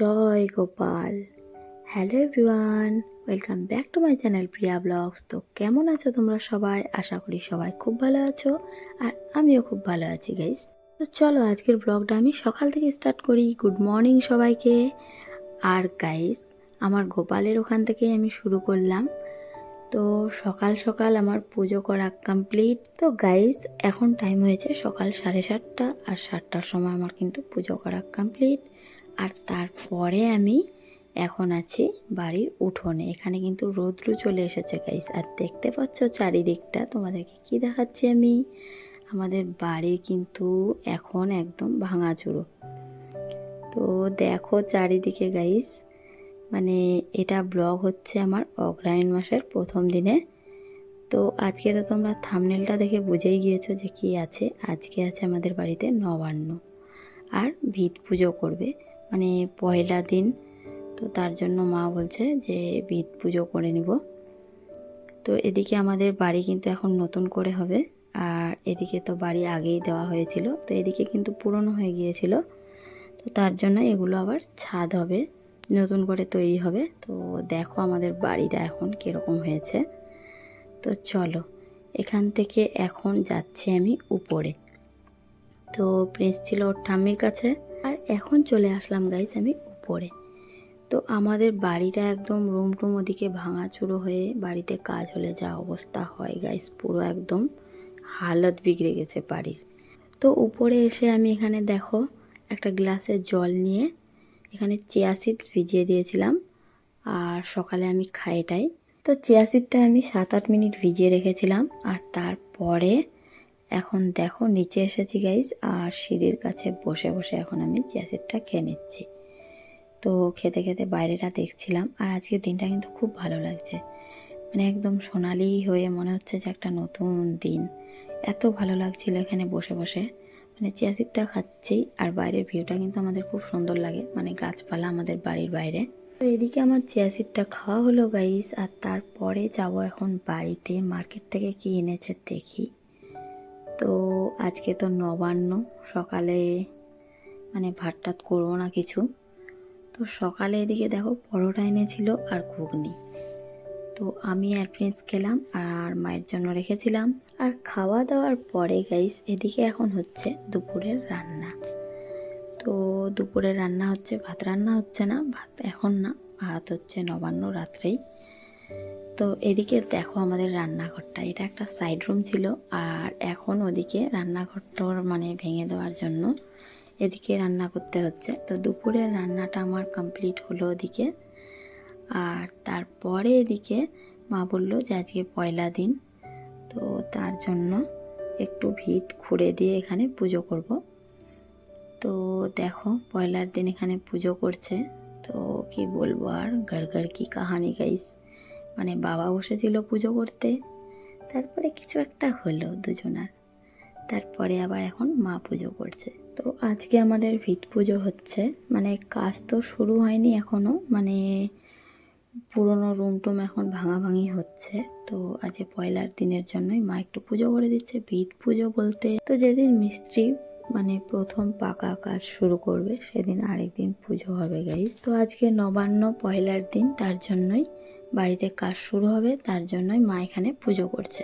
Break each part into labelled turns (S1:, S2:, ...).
S1: Joy Gopal. Hello everyone welcome back to my channel Priya vlogs তো কেমন আছো তোমরা সবাই? আশা করি সবাই খুব ভালো আছো, আর আমিও খুব ভালো আছি গাইস তো চলো আজকের ব্লগটা আমি সকাল থেকে স্টার্ট করি। গুড মর্নিং সবাইকে। আর গাইস আমার গোপালের ওখান থেকেই আমি শুরু করলাম। তো সকাল সকাল আমার পুজো করা কমপ্লিট তো গাইজ এখন টাইম হয়েছে সকাল সাড়ে সাতটা, আর সাতটার সময় আমার কিন্তু পুজো করা কমপ্লিট আর তারপরে আমি এখন আছি বাড়ির উঠোনে। এখানে কিন্তু রৌদ্র চলে এসেছে গাইস আর দেখতে পাচ্ছ চারিদিকটা? তোমাদেরকে কি দেখাচ্ছি আমি? আমাদের বাড়ির কিন্তু এখন একদম ভাঙাচুরো। তো দেখো চারিদিকে গাইস মানে এটা ব্লগ হচ্ছে আমার অগ্রায়ণ মাসের প্রথম দিনে। তো আজকে তো তোমরা থামনেলটা দেখে বুঝেই গিয়েছো যে কি আছে। আজকে আছে আমাদের বাড়িতে নবান্ন। আর ভিত পুজো করবে। মানে পয়লা দিন। তো তার জন্য মা বলছে যে ভিত পুজো করে নিব। তো এদিকে আমাদের বাড়ি কিন্তু এখন নতুন করে হবে। আর এদিকে তো বাড়ি আগেই দেওয়া হয়েছিল। তো এদিকে কিন্তু পুরনো হয়ে গিয়েছিল। তো তার জন্য এগুলো আবার ছাদ হবে। নতুন করে তৈরি হবে। তো দেখো আমাদের বাড়িটা এখন কীরকম হয়েছে। তো চলো, এখান থেকে এখন যাচ্ছি আমি উপরে। তো প্রিন্স ছিল ওর ঠাম্মির কাছে। আর এখন চলে আসলাম গাইস আমি উপরে। তো আমাদের বাড়িটা একদম রুম টুম ওদিকে ভাঙাচুরো হয়ে বাড়িতে কাজ হলে যা অবস্থা হয় গাইস পুরো একদম হালত বিগড়ে গেছে বাড়ির। তো উপরে এসে আমি এখানে দেখো একটা গ্লাসে জল নিয়ে এখানে চিয়া সিডস ভিজিয়ে দিয়েছিলাম আর সকালে আমি খাই এটাই। তো চিয়া সিডটা আমি সাত আট মিনিট ভিজিয়ে রেখেছিলাম আর তারপরে এখন দেখো, নিচে এসেছি গাইজ আর সিঁড়ির কাছে বসে বসে এখন আমি চিয়া সিডটা খেয়ে নিচ্ছি। তো খেতে খেতে বাইরেটা দেখছিলাম, আর আজকের দিনটা কিন্তু খুব ভালো লাগছে। মানে একদম সোনালি হয়ে মনে হচ্ছে যে একটা নতুন দিন। এত ভালো লাগছিল এখানে বসে বসে। মানে চিয়া সিডটা খাচ্ছি, আর বাইরের ভিউটা কিন্তু আমাদের খুব সুন্দর লাগে। মানে গাছপালা আমাদের বাড়ির বাইরে। তো এদিকে আমার চিয়া সিডটা খাওয়া হলো গাইস আর তারপরে যাব এখন বাড়িতে। মার্কেট থেকে কি এনেছে দেখি। তো আজকে তো নবান্ন। সকালে মানে ভাত টাত করব না কিছু। তো সকালে এদিকে দেখো পরোটা এনেছিল আর ঘুগনি। তো আমি আর প্রিন্স খেলাম আর মায়ের জন্য রেখেছিলাম। আর খাওয়া দাওয়ার পরে গাইস এদিকে এখন হচ্ছে দুপুরের রান্না। তো দুপুরে রান্না হচ্ছে, ভাত রান্না হচ্ছে না, ভাত এখন না, ভাত হচ্ছে নবান্ন রাত্রেই। তো এদিকে দেখো আমাদের রান্নাঘরটা। এটা একটা সাইড রুম ছিল আর এখন ওদিকে রান্নাঘরটার মানে ভেঙে দেওয়ার জন্য এদিকে রান্না করতে হচ্ছে। তো দুপুরের রান্নাটা আমার কমপ্লিট হলো ওদিকে। আর তারপরে এদিকে মা বলল যে আজকে পয়লা দিন, তো তার জন্য একটু ভিত খুঁড়ে দিয়ে এখানে পুজো করব। তো দেখো পয়লার দিন এখানে পুজো করছে। তো কি বলব আর, ঘর ঘর কি কাহানি গাইস মানে বাবা বসেছিল পুজো করতে। তারপরে কিছু একটা হলো দুজনার। তারপরে আবার এখন মা পুজো করছে। তো আজকে আমাদের ভিত পুজো হচ্ছে। মানে কাজ তো শুরু হয়নি এখনও মানে পুরনো রুম টুম এখন ভাঙাভাঙি হচ্ছে। তো আজ পয়লার দিনের জন্যই মা একটু পুজো করে দিচ্ছে ভিত পুজো বলতে। তো যেদিন মিস্ত্রি মানে প্রথম পাকা কাজ শুরু করবে, সেদিন আরেকদিন পুজো হবে গাইজ তো আজকে নবান্ন পয়লার দিন, তার জন্যই বাড়িতে কাজ শুরু হবে, তার জন্যই মা এখানে পুজো করছে।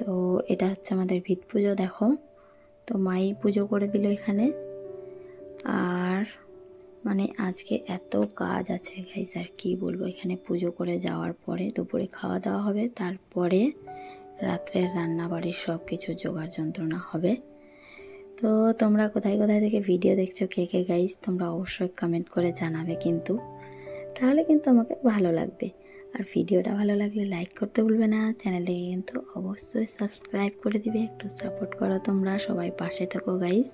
S1: তো এটা হচ্ছে আমাদের ভিত পুজো, দেখো। তো মাই পুজো করে দিল এখানে। আর মানে আজকে এত কাজ আছে গাইজ আর কি বলব? এখানে পুজো করে যাওয়ার পরে দুপুরে খাওয়া দাওয়া হবে, তারপরে রাত্রের রান্না বাড়ির সব কিছু জোগাড় যন্ত্রণা হবে। তো তোমরা কোথায় কোথায় থেকে ভিডিও দেখছ, কে কে গাইজ তোমরা অবশ্যই কমেন্ট করে জানাবে কিন্তু। তাহলে কিন্তু আমাকে ভালো লাগবে। আর ভিডিওটা ভালো লাগলে লাইক করতে ভুলবে না। চ্যানেলটিকে কিন্তু অবশ্যই সাবস্ক্রাইব করে দিবে। একটু সাপোর্ট করো তোমরা, সবাই পাশে থাকো গাইজ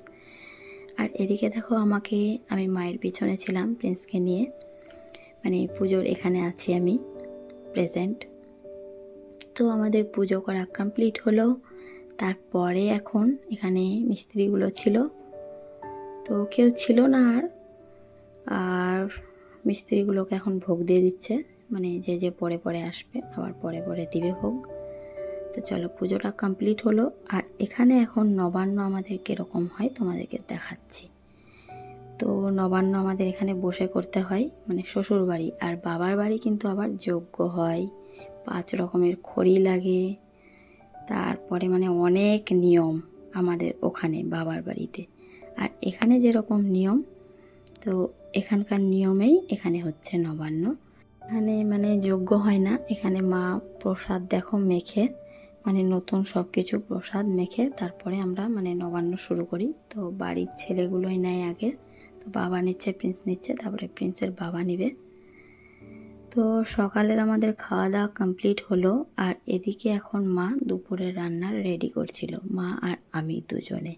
S1: আর এদিকে দেখো আমাকে, আমি মায়ের পিছনে ছিলাম প্রিন্সকে নিয়ে। মানে পুজোর এখানে আছি আমি প্রেজেন্ট তো আমাদের পুজো করা কমপ্লিট হলো। তারপরে এখন এখানে মিস্ত্রিগুলো ছিল। তো কেউ ছিল না আর আর মিস্ত্রিগুলোকে এখন ভোগ দিয়ে দিচ্ছে। মানে যে যে পরে পরে আসবে, আবার পরে পরে দিবে ভোগ। তো চলো, পুজোটা কমপ্লিট হলো। আর এখানে এখন নবান্ন আমাদের কীরকম হয় তোমাদেরকে দেখাচ্ছি। তো নবান্ন আমাদের এখানে বসে করতে হয় মানে শ্বশুর বাড়ি। আর বাবার বাড়ি কিন্তু আবার যোগ্য হয়। পাঁচ রকমের খড়ি লাগে। তারপরে মানে অনেক নিয়ম আমাদের ওখানে বাবার বাড়িতে। আর এখানে যেরকম নিয়ম, তো এখানকার নিয়মেই এখানে হচ্ছে নবান্ন। এখানে মানে যোগ্য হয় না। এখানে মা প্রসাদ দেখো মেখে মানে নতুন সব কিছু প্রসাদ মেখে তারপরে আমরা মানে নবান্ন শুরু করি। তো বাড়ির ছেলেগুলোই নেয় আগে। তো বাবা নিচ্ছে, প্রিন্স নিচ্ছে, তারপরে প্রিন্সের বাবা নিবে। তো সকালের আমাদের খাওয়া দাওয়া কমপ্লিট হলো আর এদিকে এখন মা দুপুরের রান্নার রেডি করছিল, মা আর আমি দুজনে।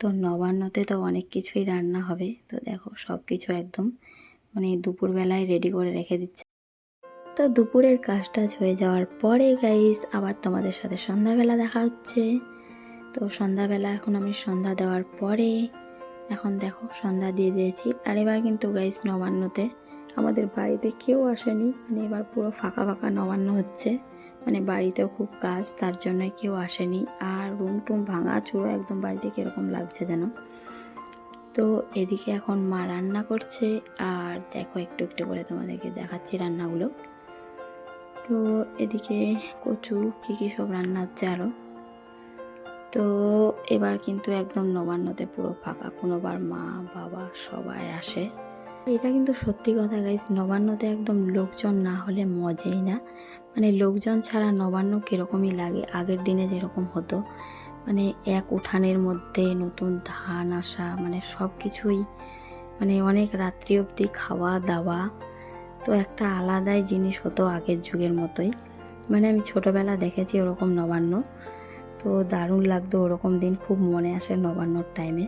S1: তো নবান্নতে তো অনেক কিছুই রান্না হবে। তো দেখো সব কিছু একদম মানে দুপুরবেলায় রেডি করে রেখে দিচ্ছে। তো দুপুরের কাজ টাজ হয়ে যাওয়ার পরে গাইস আবার তোমাদের সাথে সন্ধ্যাবেলা দেখা হচ্ছে। তো সন্ধ্যাবেলা এখন আমি সন্ধ্যা দেওয়ার পরে এখন দেখো সন্ধ্যা দিয়ে দিয়েছি। আর এবার কিন্তু গাইস নবান্নতে আমাদের বাড়িতে কেউ আসেনি। মানে এবার পুরো ফাঁকা ফাঁকা নবান্ন হচ্ছে। মানে বাড়িতেও খুব কাজ, তার জন্য কেউ আসেনি। আর রুম টুম ভাঙা চুড়ো একদম বাড়িতে কীরকম লাগছে যেন। তো এদিকে এখন মা রান্না করছে, আর দেখো একটু একটু করে তোমাদেরকে দেখাচ্ছি রান্নাগুলো। তো এদিকে কচু, কী কী সব রান্না হচ্ছে আরও তো এবার কিন্তু একদম নবান্নতে পুরো ফাঁকা, কোনোবার মা, বাবা সবাই আসে। এটা কিন্তু সত্যি কথা গাইজ নবান্নতে একদম লোকজন না হলে মজেই না। মানে লোকজন ছাড়া নবান্ন কীরকমই লাগে? আগের দিনে যেরকম হতো। মানে এক উঠানের মধ্যে নতুন ধান আসা মানে সব কিছুই মানে অনেক রাত্রি অবধি খাওয়া দাওয়া। তো একটা আলাদাই জিনিস হতো আগের যুগের মতোই। মানে আমি ছোটোবেলা দেখেছি ওরকম নবান্ন। তো দারুণ লাগতো ওরকম দিন, খুব মনে আসে নবান্নর টাইমে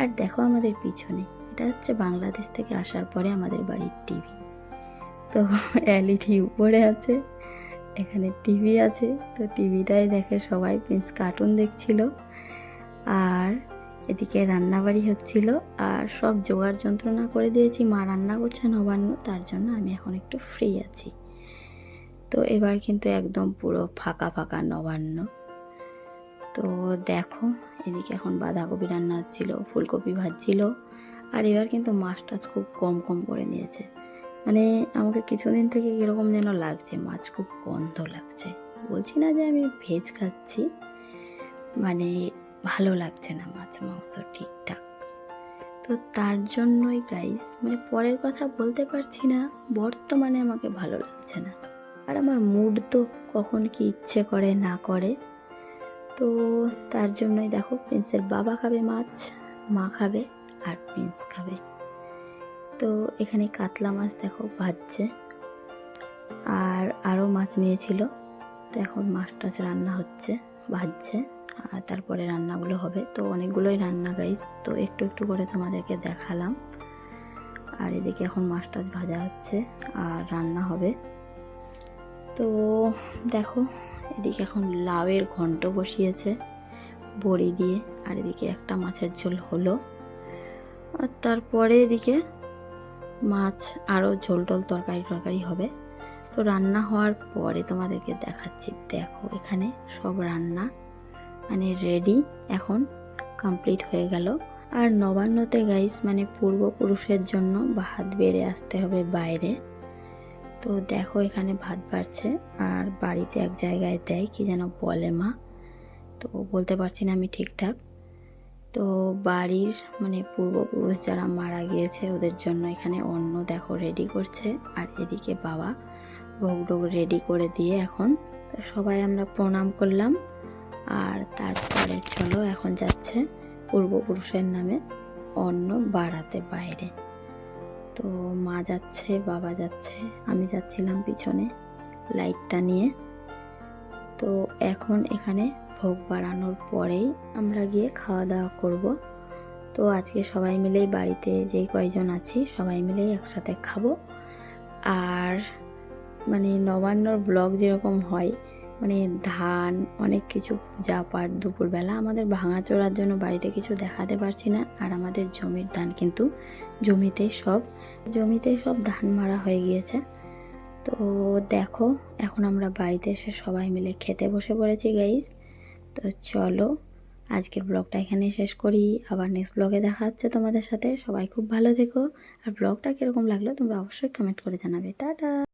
S1: আর দেখো আমাদের পিছনে, এটা হচ্ছে বাংলাদেশ থেকে আসার পরে আমাদের বাড়ির টিভি তো এলইডি উপরে আছে। এখানে টিভি আছে, তো টিভিটাই দেখে সবাই প্রিন্স কার্টুন দেখছিল। আর এদিকে রান্নাবাড়ি হচ্ছিল, আর সব জোগাড় যন্ত্রণা করে দিয়েছি, মা রান্না করছে নবান্ন, তার জন্য আমি এখন একটু ফ্রি আছি। তো এবার কিন্তু একদম পুরো ফাঁকা ফাঁকা নবান্ন। তো দেখো, এদিকে এখন বাঁধাকপি রান্না হচ্ছিল, ফুলকপি ভাজছিল, আর এবার কিন্তু মাছ টাছ খুব কম কম করে নিয়েছে। মানে আমাকে কিছুদিন থেকে কীরকম যেন লাগছে, মাছ খুব গন্ধ লাগছে। বলছি না যে আমি ভেজ খাচ্ছি মানে ভালো লাগছে না মাছ মাংস ঠিকঠাক। তো তার জন্যই গাইস মানে পরের কথা বলতে পারছি না, বর্তমানে আমাকে ভালো লাগছে না। আর আমার মুড তো কখন কি ইচ্ছে করে না করে। তো তার জন্যই দেখো প্রিন্সের বাবা খাবে মাছ, মা খাবে আর প্রিন্স খাবে। তো এখানে কাতলা মাছ দেখো ভাজছে। আর আরও মাছ নিয়েছিল। তো এখন মাছ টাছ রান্না হচ্ছে, ভাজছে। আর তারপরে রান্নাগুলো হবে। তো অনেকগুলোই রান্না গাইজ তো একটু একটু করে তোমাদেরকে দেখালাম। আর এদিকে এখন মাছ টাছ ভাজা হচ্ছে আর রান্না হবে। তো দেখো, এদিকে এখন লাউয়ের ঘন্ট বসিয়েছে বড়ি দিয়ে। আর এদিকে একটা মাছের ঝোল হলো। আর তারপরে এদিকে মাছ আরও ঝোল টোল তরকারি টরকারি হবে। তো রান্না হওয়ার পরে তোমাদেরকে দেখাচ্ছি। দেখো এখানে সব রান্না মানে রেডি এখন কমপ্লিট হয়ে গেল। আর নবান্নতে গাইস মানে পূর্বপুরুষের জন্য ভাত বেড়ে আসতে হবে বাইরে। তো দেখো এখানে ভাত বাড়ছে, আর বাড়িতে এক জায়গায় দেয়, কি যেন বলে মা। তো বলতে পারছি না আমি ঠিকঠাক। তো বাড়ির মানে পূর্বপুরুষ যারা মারা গিয়েছে, ওদের জন্য এখানে অন্ন দেখো রেডি করছে। আর এদিকে বাবা ভোগ রেডি করে দিয়ে এখন তো সবাই আমরা প্রণাম করলাম। আর তারপরে চলো এখন যাচ্ছে পূর্বপুরুষের নামে অন্ন বাড়াতে বাইরে। তো মা যাচ্ছে, বাবা যাচ্ছে, আমি যাচ্ছিলাম পিছনে লাইটটা নিয়ে। তো এখন এখানে ভোগ বাড়ানোর পরেই আমরা গিয়ে খাওয়া দাওয়া করব। তো আজকে সবাই মিলেই বাড়িতে যেই কয়জন আছি, সবাই মিলেই একসাথে খাব। আর মানে নবান্নর ব্লগ যেরকম হয় মানে ধান, অনেক কিছু পূজা পাঠ দুপুরবেলা, আমাদের ভাঙাচোরার জন্য বাড়িতে কিছু দেখাতে পারছি না। আর আমাদের জমির ধান কিন্তু জমিতে সব জমিতে সব ধান মারা হয়ে গিয়েছে। তো দেখো, এখন আমরা বাড়িতে এসে সবাই মিলে খেতে বসে পড়েছি গাইস তো চলো, আজকের ব্লগটা এখানে শেষ করি। আবার নেক্সট ব্লগে দেখা হচ্ছে তোমাদের সাথে। সবাই খুব ভালো থেকো। আর ব্লগটা কীরকম লাগল তোমরা অবশ্যই কমেন্ট করে জানাবে। টাটা!